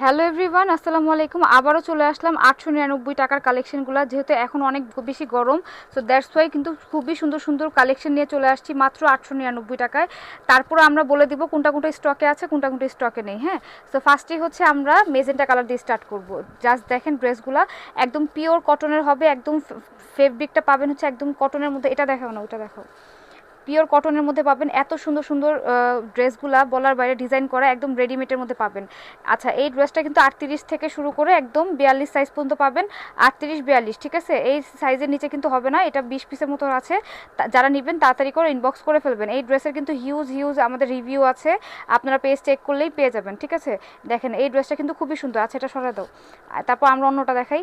Hello everyone আসসালামু আলাইকুম। আবারও চলে আসলাম আটশো নিরানব্বই টাকার কালেকশনগুলো, যেহেতু এখন অনেক বেশি গরম সো দ্যাটস ওয়াই কিন্তু খুবই সুন্দর সুন্দর কালেকশন নিয়ে চলে আসছি মাত্র আটশো নিরানব্বই টাকায়। তারপর আমরা বলে দিব কোনটা কোনটা স্টকে আছে, কোনটা কোনটা স্টকে নেই হ্যাঁ? সো ফার্স্টেই হচ্ছে আমরা মেজেন্টা কালার দিয়ে স্টার্ট করব। জাস্ট দেখেন ড্রেসগুলো, একদম পিওর কটনের হবে, একদম ফেব্রিকটা পাবেন হচ্ছে একদম কটনের মধ্যে, এটা দেখাও না, ওটা দেখাও। পিওর কটনের মধ্যে পাবেন। এত সুন্দর সুন্দর ড্রেসগুলা বলার বাইরে ডিজাইন করা একদম রেডিমেডের মধ্যে পাবেন। আচ্ছা এই ড্রেসটা কিন্তু আটত্রিশ থেকে শুরু করে একদম বিয়াল্লিশ সাইজ পর্যন্ত পাবেন। আটত্রিশ, বিয়াল্লিশ, ঠিক আছে? এই সাইজের নিচে কিন্তু হবে না, এটা বিশ পিসের মতো আছে। যারা নেবেন তাড়াতাড়ি করে ইনবক্স করে ফেলবেন। এই ড্রেসের কিন্তু হিউজ হিউজ আমাদের রিভিউ আছে। আপনারা পেজ চেক করলেই পেয়ে যাবেন, ঠিক আছে? দেখেন, এই ড্রেসটা কিন্তু খুবই সুন্দর। আছে এটা সরা দাও। তারপর আমরা অন্যটা দেখাই।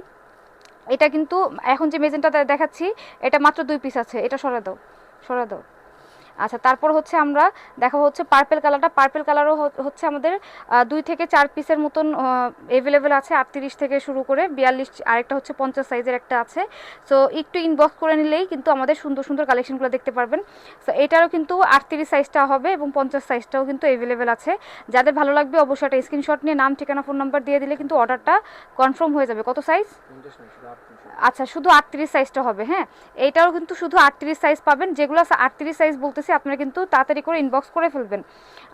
এটা কিন্তু, এখন যে মেজেন্টা দেখাচ্ছি, এটা মাত্র দুই পিস আছে। এটা সরা দাও সরা দাও। আচ্ছা তারপর হচ্ছে আমরা দেখাবো হচ্ছে পার্পেল কালারটা পার্পেল কালারও হচ্ছে আমাদের দুই থেকে চার পিসের মতন এভেলেবেল আছে আটত্রিশ থেকে শুরু করে বিয়াল্লিশ আরেকটা হচ্ছে পঞ্চাশ সাইজের একটা আছে। সো একটু ইনবক্স করে নিলেই কিন্তু আমাদের সুন্দর সুন্দর কালেকশনগুলো দেখতে পারবেন। সো এটারও কিন্তু আটত্রিশ সাইজটা হবে এবং পঞ্চাশ সাইজটাও কিন্তু অ্যাভেলেবেল আছে। যাদের ভালো লাগবে অবশ্যই একটা স্ক্রিনশট নিয়ে নাম ঠিকানা ফোন নাম্বার দিয়ে দিলে কিন্তু অর্ডারটা কনফার্ম হয়ে যাবে। কত সাইজ আচ্ছা শুধু আটত্রিশ সাইজটা হবে হ্যাঁ? এইটাও কিন্তু শুধু আটত্রিশ সাইজ পাবেন। যেগুলো আটত্রিশ সাইজ বলতেছি আপনারা কিন্তু তাড়াতাড়ি করে ইনবক্স করে ফেলবেন।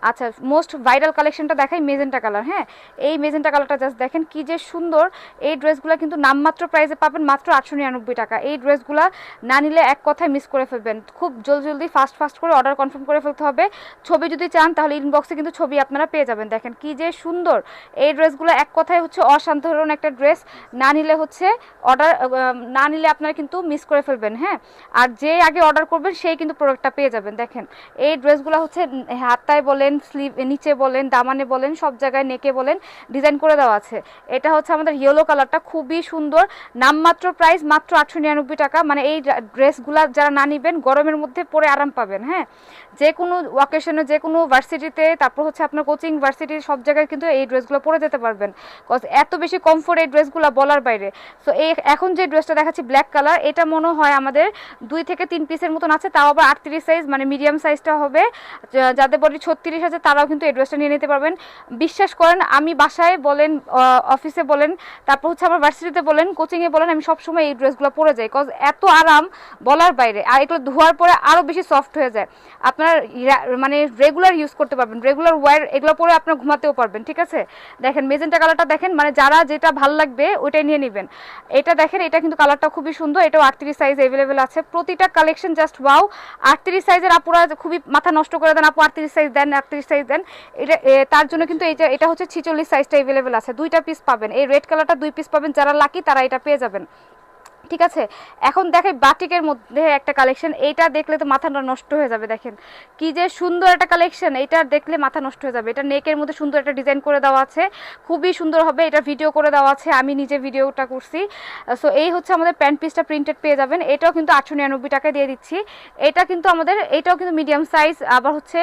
আচ্ছা মোস্ট ভাইরাল কালেকশনটা দেখাই মেজেন্টা কালার হ্যাঁ? এই মেজেন্টা কালারটা জাস্ট দেখেন কি যে সুন্দর। এই ড্রেসগুলো কিন্তু নামমাত্র প্রাইসে পাবেন মাত্র আটশো নিরানব্বই টাকা। এই ড্রেসগুলো না নিলে এক কথায় মিস করে ফেলবেন। খুব জলদি জলদি ফাস্ট ফাস্ট করে অর্ডার কনফার্ম করে ফেলতে হবে। ছবি যদি চান, তাহলে ইনবক্সে কিন্তু ছবি আপনারা পেয়ে যাবেন। দেখেন কি যে সুন্দর। এই ড্রেসগুলো এক কথায় হচ্ছে অসাধারণ একটা ড্রেস না নিলে হচ্ছে অর্ডার না নিলে আপনারা কিন্তু মিস করে ফেলবেন হ্যাঁ? আর যে আগে অর্ডার করবেন, সেই কিন্তু প্রোডাক্টটা পেয়ে যাবেন। দেখেন, এই ড্রেসগুলো হচ্ছে হাতায় বলেন স্লিভ নিচে বলেন, দামানে বলেন, সব জায়গায় নেকে বলেন ডিজাইন করে দেওয়া আছে। এটা হচ্ছে আমাদের ইয়েলো কালারটা খুবই সুন্দর, নামমাত্র প্রাইস মাত্র আটশো নিরানব্বই টাকা। মানে এই ড্রেসগুলো যারা না নিবেন, গরমের মধ্যে পরে আরাম পাবেন হ্যাঁ? যে কোনো ওয়াকেশনে যে কোনো ভার্সিটিতে তারপর হচ্ছে আপনার কোচিং ভার্সিটির সব জায়গায় কিন্তু এই ড্রেসগুলো পরে যেতে পারবেন। কজ এত বেশি কমফোর্ট এই ড্রেসগুলো বলার বাইরে। সো এই এখন যে ড্রেসটা দেখাচ্ছি ব্ল্যাক কালার এটা মনে হয় আমাদের দুই থেকে তিন পিসের মতন আছে, তাও আবার আটত্রিশ সাইজ মানে মিডিয়াম সাইজটা হবে। যাদের বডি ছত্রিশ আছে, তারাও কিন্তু এই ড্রেসটা নিয়ে নিতে পারবেন। বিশ্বাস করেন, আমি বাসায় বলেন অফিসে বলেন, তারপর হচ্ছে আমার ভার্সিটিতে বলেন কোচিংয়ে বলেন, আমি সবসময় এই ড্রেসগুলো পরে যাই। কজ এত আরাম বলার বাইরে, আর এগুলো ধোয়ার পরে আরও বেশি সফট হয়ে যায়। আপনার মানে রেগুলার ইউজ করতে পারবেন। রেগুলার ওয়ার এগুলো পরে আপনার ঘুমাতেও পারবেন, ঠিক আছে? দেখেন মেজেন্টা কালারটা দেখেন মানে যারা যেটা ভালো লাগবে, ওইটাই নিয়ে নেবেন। এটা দেখেন, এটা কিন্তু কালারটা খুবই সুন্দর, এটাও আটত্রিশ সাইজ অ্যাভেলেবেল আছে। প্রতিটা কালেকশন জাস্ট ওয়াও আটত্রিশ সাইজের আপুরা খুবই মাথা নষ্ট করে দেন, আপু আটত্রিশ সাইজ দেন, আটত্রিশ সাইজ দেন। এটা তার জন্য কিন্তু এইটা এটা হচ্ছে ছিচল্লিশ সাইজটা এভেলেবেল আছে। দুইটা পিস পাবেন। এই রেড কালারটা দুই পিস পাবেন। যারা লাকি তারা এটা পেয়ে যাবেন। ঠিক আছে? এখন দেখে বাটিকের মধ্যে একটা কালেকশন এইটা দেখলে তো মাথাটা নষ্ট হয়ে যাবে, দেখেন। কি যে সুন্দর একটা কালেকশন এইটা দেখলে মাথা নষ্ট হয়ে যাবে। এটা নেকের মধ্যে সুন্দর একটা ডিজাইন করে দেওয়া আছে। খুবই সুন্দর হবে, এটা ভিডিও করে দেওয়া আছে। আমি নিজে ভিডিওটা করছি। সো এই হচ্ছে আমাদের প্যান্ট পিসটা প্রিন্টেড পেয়ে যাবেন। এটাও কিন্তু আটশো নিরানব্বই টাকায় দিয়ে দিচ্ছি। এটা কিন্তু আমাদের, এটাও কিন্তু মিডিয়াম সাইজ আবার হচ্ছে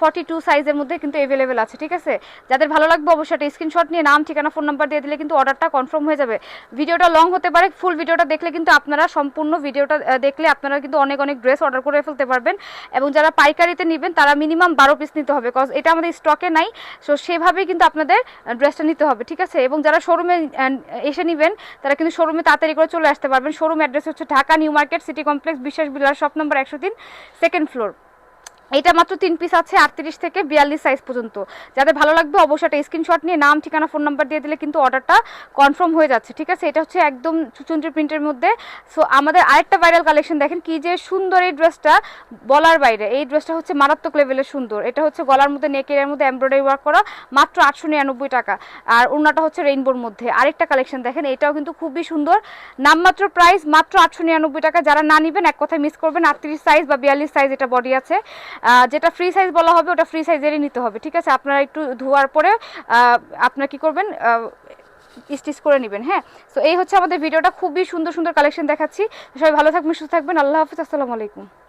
ফর্টি টু সাইজের মধ্যে কিন্তু অ্যাভেলেবেল আছে, ঠিক আছে? যাদের ভালো লাগবে অবশ্যই একটা স্ক্রিনশট নিয়ে নাম, ঠিকানা ফোন নাম্বার দিয়ে দিলে কিন্তু অর্ডারটা কনফার্ম হয়ে যাবে। ভিডিওটা লং হতে পারে ফুল ভিডিওটা দেখলে কিন্তু আপনারা সম্পূর্ণ ভিডিওটা দেখলে আপনারা কিন্তু অনেক অনেক ড্রেস অর্ডার করে ফেলতে পারবেন। এবং যারা পাইকারিতে নেবেন, তারা মিনিমাম বারো পিস নিতে হবে কজ এটা আমাদের স্টকে নাই। সো সেভাবেই কিন্তু আপনাদের ড্রেসটা নিতে হবে, ঠিক আছে? এবং যারা শোরুমে এসে নেবেন, তারা কিন্তু শোরুমে তাড়াতাড়ি করে চলে আসতে পারবেন। শোরুম অ্যাড্রেস হচ্ছে Dhaka new market, city complex, Biswas বিলার shop number একশো তিন সেকেন্ড ফ্লোর এটা মাত্র তিন পিস আছে, আটত্রিশ থেকে বিয়াল্লিশ সাইজ পর্যন্ত। যাদের ভালো লাগবে অবশ্যই একটা স্ক্রিনশট নিয়ে নাম, ঠিকানা ফোন নাম্বার দিয়ে দিলে কিন্তু অর্ডারটা কনফার্ম হয়ে যাচ্ছে, ঠিক আছে? এটা হচ্ছে একদম চুচুন্দ্রি প্রিন্টের মধ্যে। সো আমাদের আরেকটা ভাইরাল কালেকশন দেখেন, কি যে সুন্দর এই ড্রেসটা বলার বাইরে। এই ড্রেসটা হচ্ছে মারাত্মক লেভেলের সুন্দর। এটা হচ্ছে গলার মধ্যে নেকের মধ্যে এমব্রয়ডারি ওয়ার্ক করা, মাত্র আটশো নিরানব্বই টাকা। আর ওনাটা হচ্ছে রেইনবোর মধ্যে। আরেকটা কালেকশন দেখেন, এটাও কিন্তু খুবই সুন্দর। নামমাত্র প্রাইস মাত্র আটশো নিরানব্বই টাকা। যারা না নিবেন, এক কথায় মিস করবেন, আটত্রিশ সাইজ বা বিয়াল্লিশ সাইজ এটা বডি আছে। যেটা ফ্রি সাইজ বলা হবে, ওটা ফ্রি সাইজেরই নিতে হবে, ঠিক আছে? আপনারা একটু ধোয়ার পরে আপনারা কি করবেন? স্টিচ করে নেবেন হ্যাঁ? তো এই হচ্ছে আমাদের ভিডিওটা খুবই সুন্দর সুন্দর কালেকশন দেখাচ্ছি। সবাই ভালো থাকবেন, সুস্থ থাকবেন। আল্লাহ হাফিজ। আসসালামু আলাইকুম।